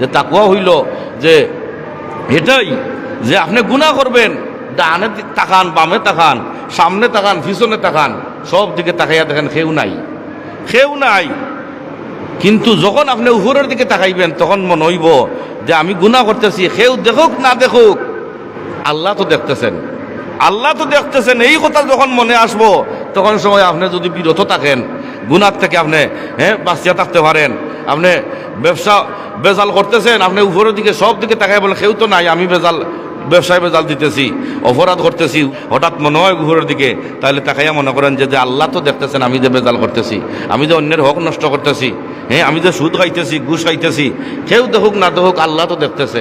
যে তাকুয়া হইল যে এটাই যে আপনি গুণা করবেন, ডানে তাকান, বামে তাকান, সামনে তাকান, পিছনে তাকান, সব দিকে তাকাইয়া দেখেন কেউ নাই। কেউ নাই। কিন্তু যখন আপনি উপরের দিকে তাকাইবেন, তখন মনে হইব যে আমি গুণা করতেছি, কেউ দেখুক, না দেখুক, আল্লাহ তো দেখতেছেন। আল্লাহ তো দেখতেছেন, এই কথা যখন মনে আসব, তখন সময় আপনি যদি বিরত থাকেন গুণার থেকে আপনি হ্যাঁ বাঁচিয়া থাকতে পারেন। আপনি ব্যবসা বেজাল করতেছেন, আপনি উপরের দিকে, সব দিকে তাকাই বলেন কেউ তো নাই, আমি বেজাল, ব্যবসায় বেজাল দিতেছি, অপরাধ করতেছি, হঠাৎ মনে হয় উপরের দিকে। তাহলে তাকাইয়া মনে করেন যে যে আল্লাহ তো দেখতেছেন, আমি যে বেজাল করতেছি, আমি যে অন্যের হক নষ্ট করতেছি হ্যাঁ আমি যে সুদ খাইতেছি, ঘুষ খাইতেছি, কেউ দেখুক না দেখুক, আল্লাহ তো দেখতেছে।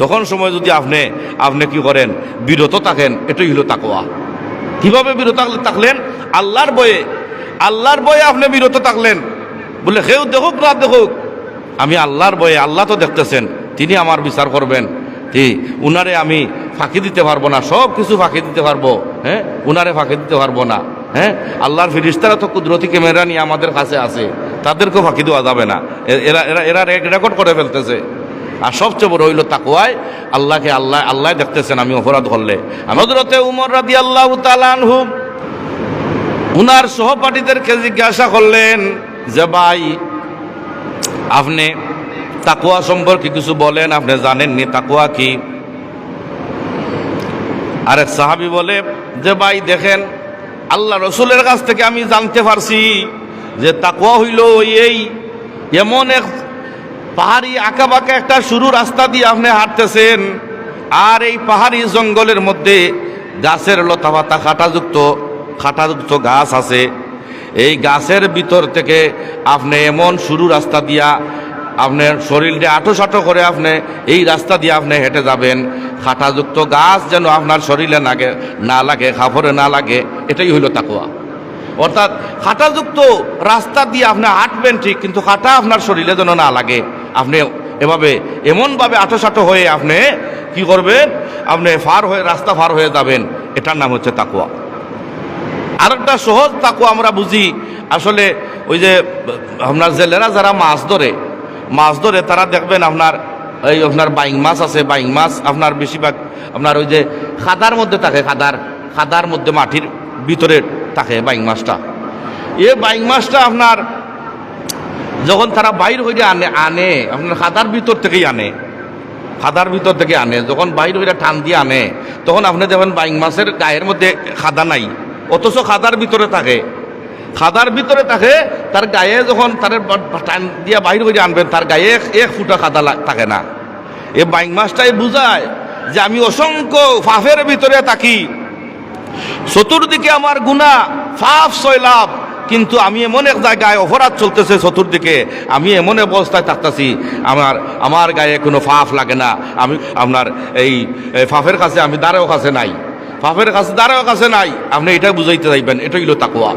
তখন সময় যদি আপনি আপনি কি করেন? বিরত থাকেন, এটাই হলো তাকোয়া কীভাবে বিরত থাকলেন? আল্লাহর বয়ে আল্লাহর বয়ে আপনি বিরত থাকলেন। বলে কেউ দেখুক না দেখুক, আমি আল্লাহর বয়ে আল্লাহ তো দেখতেছেন, তিনি আমার বিচার করবেন। উনারে আমি ফাঁকি দিতে পারব না, সব কিছু ফাঁকি দিতে পারব হ্যাঁ? উনারে ফাঁকি দিতে পারব না হ্যাঁ? আল্লাহর ফিরিস্তারা তো কুদরতি ক্যামেরা নিয়ে আমাদের কাছে আছে, তাদেরকেও ফাঁকি দেওয়া যাবে না। এরা এরা এরা রেকর্ড করে ফেলতেছে। আর সবচেয়ে বড় হইল তাকুয়ায় আল্লাহকে আল্লাহ আল্লাহ দেখতেছেন আমি অপরাধ করলে। আমাদেরতে উমর রাদি আল্লাহ তালানহু উনার সহপাঠীদেরকে জিজ্ঞাসা করলেন যে ভাই, আপনি তাকুয়া সম্পর্কে কিছু বলেন, আপনি জানেননি তাকুয়া কি? আরেক সাহাবি বলে, যে ভাই, দেখেন, আল্লাহ রসুলের কাছ থেকে আমি জানতে পারছি যে তাকুয়া হইল এই এমন এক পাহাড়ি আঁকা বাঁকা একটা সরু রাস্তা দিয়ে আপনি হাঁটতেছেন, আর এই পাহাড়ি জঙ্গলের মধ্যে গাছের লতা পাতা খাটাযুক্ত গাছ আছে। এই গাছের ভিতর থেকে আপনি এমন সরু রাস্তা দিয়া আপনার শরীরটা আটো সাটো করে আপনি এই রাস্তা দিয়ে আপনি হেঁটে যাবেন। খাটাযুক্ত গাছ যেন আপনার শরীরে লাগে না লাগে খাফরে না লাগে, এটাই হইল তাকুয়া অর্থাৎ খাটাযুক্ত রাস্তা দিয়ে আপনি হাঁটবেন ঠিক, কিন্তু খাটা আপনার শরীরে যেন না লাগে। আপনি এভাবে এমনভাবে আটো সাটো হয়ে আপনি কি করবেন? আপনি ফার হয়ে, রাস্তা ফার হয়ে যাবেন। এটার নাম হচ্ছে তাকুয়া আরেকটা সহজ তাকু আমরা বুঝি। আসলে ওই যে আপনার জেলেরা যারা মাছ ধরে মাছ ধরে তারা দেখবেন আপনার এই আপনার বাইং মাছ আছে, বাইং মাছ আপনার বেশিরভাগ আপনার ওই যে খাদার মধ্যে থাকে খাদার খাদার মধ্যে মাটির ভিতরে থাকে বাইং মাছটা। এ বাইং মাছটা আপনার যখন তারা বাইর হইলে আনে আনে, আপনার খাদার ভিতর থেকেই আনে। খাদার ভিতর থেকে আনে, যখন বাইর হইলে টান দিয়ে আনে, তখন আপনি দেখবেন বাইং মাছের গায়ের মধ্যে খাদা নাই। অথচ খাদার ভিতরে থাকে। খাদার ভিতরে থাকে, তার গায়ে যখন তার টান দিয়ে বাইর হইলে আনবেন, তার গায়ে এক- ফুটা খাদা থাকে না। এ বাইং মাছটাই বুঝায় যে আমি অসংখ্য ফাফের ভিতরে থাকি। চতুর্দিকে আমার গুণা ফাফ সয়লাভ কিন্তু আমি এমন এক জায়গায় অপরাধ চলতেছে চতুর্দিকে, আমি এমন অবস্থায় থাকতেছি, আমার আমার গায়ে কোনো ফাফ লাগে না। আমি আপনার এই ফাফের কাছে আমি দাঁড়াও কাছে নাই। ফাফের কাছে দাঁড়াও কাছে নাই। আপনি এটা বুঝাইতে চাইবেন এটা হইল তাকুয়া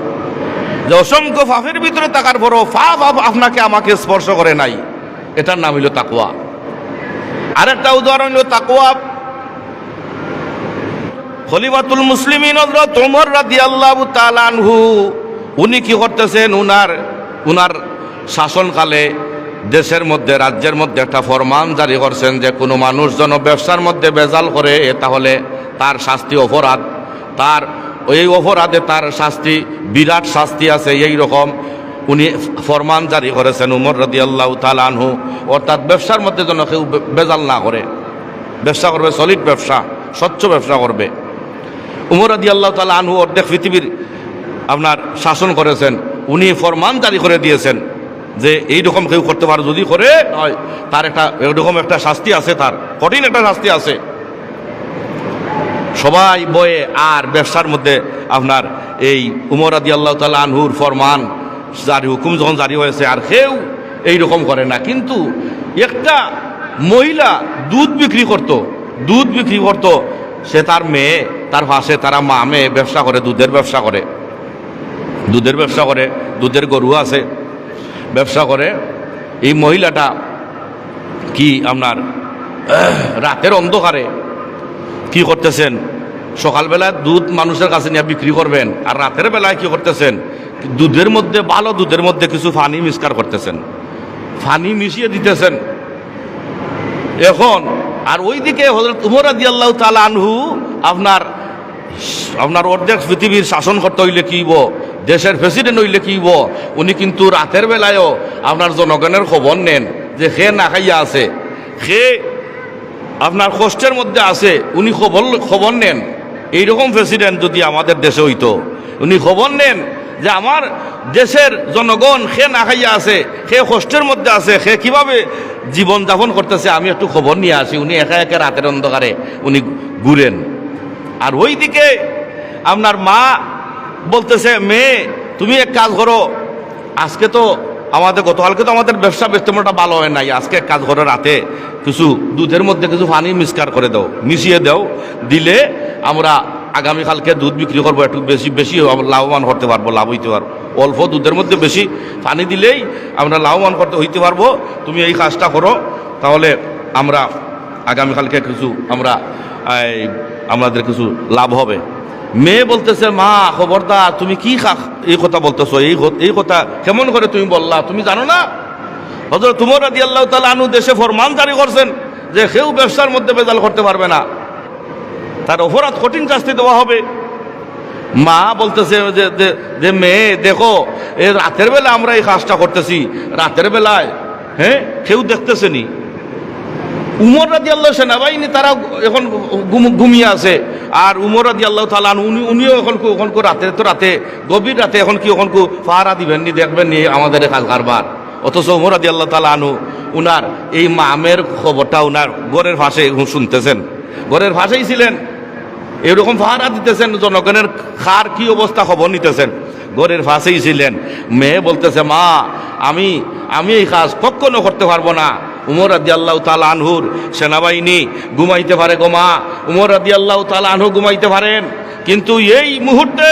যে অসংখ্য ফাফের ভিতরে থাকার পরও ফাফ আপ- আপনাকে আমাকে স্পর্শ করে নাই। এটার নাম হইল তাকুয়া আরেকটা উদাহরণ হইল তাকুয়া খলিফাতুল মুসলিমিন হযরত ওমর রাদিয়াল্লাহু তাআলা আনহু, উনি কি করতেছেন? উনার উনার শাসনকালে দেশের মধ্যে, রাজ্যের মধ্যে একটা ফরমান জারি করছেন যে কোনো মানুষ যেন ব্যবসার মধ্যে বেজাল করে তাহলে তার শাস্তি অপরাধ। তার, এই অপরাধে তার শাস্তি, বিরাট শাস্তি আছে এই রকম। উনি ফরমান জারি করেছেন উমর রাদিয়াল্লাহু তাআলা আনহু। অর্থাৎ ব্যবসার মধ্যে যেন কেউ বেজাল না করে। ব্যবসা করবে সলিড ব্যবসা, স্বচ্ছ ব্যবসা করবে। উমর আদি আল্লাহ তালা আনহু অর্ধেক পৃথিবীর আপনার শাসন করেছেন। উনি ফরমান জারি করে দিয়েছেন যে এই রকম কেউ করতে পারে, যদি করে হয় তার একটা, এরকম একটা শাস্তি আছে তার। কঠিন একটা শাস্তি আছে। সবাই বয়ে আর ব্যবসার মধ্যে আপনার এই উমর আদি আল্লাহ তালা আনহুর ফরমান জারি হুকুম যখন জারি হয়েছে, আর কেউ এই রকম করে না। কিন্তু একটা মহিলা দুধ বিক্রি করত, দুধ বিক্রি করত, সে তার মেয়ে, তার পাশে তারা মা মেয়ে ব্যবসা করে, দুধের ব্যবসা করে। দুধের ব্যবসা করে, দুধের গরু আছে, ব্যবসা করে। এই মহিলাটা কি আপনার রাতের অন্ধকারে কি করতেছেন? সকালবেলা দুধ মানুষের কাছে নিয়ে বিক্রি করবেন, আর রাতের বেলায় কি করতেছেন? দুধের মধ্যে, ভালো দুধের মধ্যে কিছু ফানি মিসকার করতেছেন। ফানি মিশিয়ে দিতেছেন। এখন, আর ওইদিকে হজরত উমর আদি আল্লাহ তালা আনহু আপনার আপনার অর্ধেক পৃথিবীর শাসন করতে হইলে কিব দেশের প্রেসিডেন্ট হইলে কিব উনি কিন্তু রাতের বেলায়ও আপনার জনগণের খবর নেন যে সে না খাইয়া আছে। সে আপনার কষ্টের মধ্যে আছে, উনি খবর খবর নেন। এইরকম প্রেসিডেন্ট যদি আমাদের দেশে হইতো, উনি খবর নেন যে আমার দেশের জনগণ সে না খাইয়া আছে, সে কষ্টের মধ্যে আছে, সে কীভাবে জীবন যাপন করতেছে, আমি একটু খবর নিয়ে আসি। উনি একা একা রাতের অন্ধকারে উনি ঘুরেন। আর ওইদিকে আপনার মা বলতেছে, মেয়ে, তুমি এক কাজ করো, আজকে তো আমাদের গতকালকে তো আমাদের ব্যবসা তেমনটা ভালো হয় নাই। আজকে কাজ করো রাতে কিছু দুধের মধ্যে কিছু পানি মিসকার করে দাও, মিশিয়ে দাও, দিলে আমরা আগামীকালকে দুধ বিক্রি করব, একটু বেশি বেশি লাভবান করতে পারব, লাভ হইতে পারব। অল্প দুধের মধ্যে বেশি পানি দিলেই আমরা লাভবান করতে হইতে পারব। তুমি এই কাজটা করো, তাহলে আমরা আগামীকালকে কিছু আমরা আমাদের কিছু লাভ হবে। মেয়ে বলতেছে, মা, খবরদার, তুমি কি এই কথা বলতেছো? এই এই কথা কেমন করে তুমি বললা? তুমি জানো না? হজরত তুমর রাদি আল্লাহ তালা আনু দেশে ফরমান জারি করছেন যে কেউ ব্যবসার মধ্যে বেজাল করতে পারবে না। তার অপরাধ কঠিন শাস্তি দেওয়া হবে। মা বলতেছে যে মেয়ে, দেখো, এ রাতের বেলা আমরা এই কাজটা করতেছি। রাতের বেলায় হ্যাঁ কেউ দেখতেছে নি। উমর রাজি আল্লাহ সেনাবাহিনী তারা এখন ঘুমিয়ে আছে। আর উমর রাজি আল্লাহ তালান উনি উনিও এখন এখন কো রাতে তো রাতে, গভীর রাতে এখন কি এখন কো পাহারা দিবেন নি, দেখবেন নি আমাদের কাজ কারবার অথচ উমর রাজি আল্লাহ তালা আনু উনার এই মামের খবরটা উনার ঘরের ভাষে শুনতেছেন। ঘরের ভাষেই ছিলেন, এরকম পাহারা দিতেছেন, জনগণের খার কি অবস্থা খবর নিতেছেন। ঘরের ফাঁসেই ছিলেন, মেয়ে বলতেছে, মা, আমি আমি এই কাজ কখনো করতে পারব না। উমর রাদি আল্লাহ তাল আনহুর সেনাবাহিনী ঘুমাইতে পারে গো মা। উমর আদি আল্লাহ তাল আনহু ঘুমাইতে পারেন। কিন্তু এই মুহূর্তে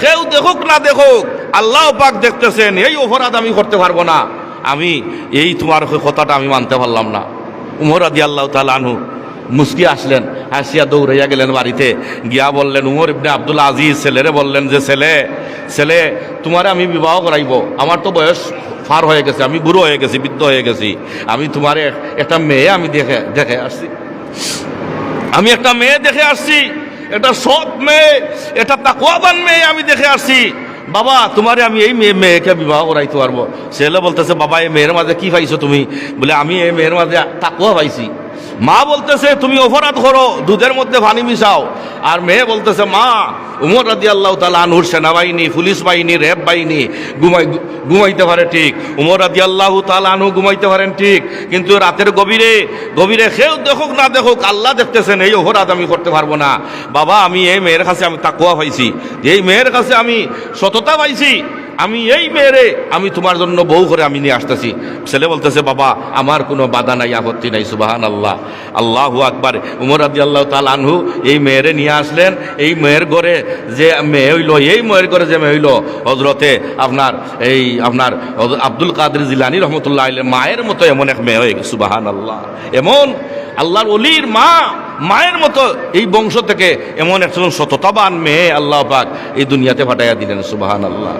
কেউ দেখুক না দেখুক, আল্লাহ পাক দেখতেছেন, এই অপরাধ আমি করতে পারব না। আমি, এই তোমার কথাটা আমি মানতে পারলাম না। উমর রাদি আল্লাহ তাল আনহু মুসকি আসলেন আসিয়া দৌড়াইয়া গেলেন বাড়িতে। গিয়া বললেন, উমর ইবনে আব্দুল আজিজ, ছেলেরে বললেন যে, ছেলে ছেলে, তোমারে আমি বিবাহ করাইব। আমার তো বয়স ফার হয়ে গেছে, আমি বুড়ো হয়ে গেছি, বৃদ্ধ হয়ে গেছি। আমি তোমার একটা মেয়ে আমি দেখে দেখে আসছি। আমি একটা মেয়ে দেখে আসছি, এটা সৎ মেয়ে, এটা তাকুয়াবান মেয়ে আমি দেখে আসছি। বাবা, তোমারে আমি এই মেয়ে, মেয়েকে বিবাহ করাইতে পারব। ছেলে বলতেছে, বাবা, এই মেয়ের মাঝে কি পাইছো তুমি? বলে, আমি এই মেয়ের মাঝে তাকুয়া পাইছি। মা বলতেছে, তুমি অপরাধ করো, দুধের মধ্যে পানি মিশাও। আর মেয়ে বলতেছে, মা, উমর রাদি আল্লাহ তালা আনহুর সেনাবাহিনী, পুলিশ বাহিনী, র্যাব বাহিনী ঘুমাই, ঘুমাইতে পারে ঠিক। উমর রাদি আল্লাহ তালা আনহু ঘুমাইতে পারেন ঠিক। কিন্তু রাতের গভীরে গভীরে সেও দেখুক, না দেখুক, আল্লাহ দেখতেছেন, এই অপরাধ আমি করতে পারব না। বাবা, আমি এই মেয়ের কাছে আমি তাকুয়া পাইছি। এই মেয়ের কাছে আমি সততা পাইছি। আমি এই মেয়েরে, আমি তোমার জন্য বউ করে আমি নিয়ে আসতেছি। ছেলে বলতেছে, বাবা, আমার কোনো বাধা নাই, আপত্তি নাই সুবাহান আল্লাহ আল্লাহু আকবার। উমর আদি আল্লাহ তাল আনহু এই মেয়েরে নিয়ে আসলেন। এই মেয়ের ঘরে যে মেয়ে হইল, এই মেয়ের ঘরে যে মেয়ে হইল হজরতে আপনার এই আপনার আব্দুল কাদের জিলানি রহমতুল্লাহ মায়ের মতো এমন এক মেয়ে হয়ে গেছে সুবাহান আল্লাহ এমন আল্লাহর অলির মা, মায়ের মতো এই বংশ থেকে এমন একজন সততাবান মেয়ে আল্লাহ পাক এই দুনিয়াতে ফাটাইয়া দিলেন সুবাহান আল্লাহ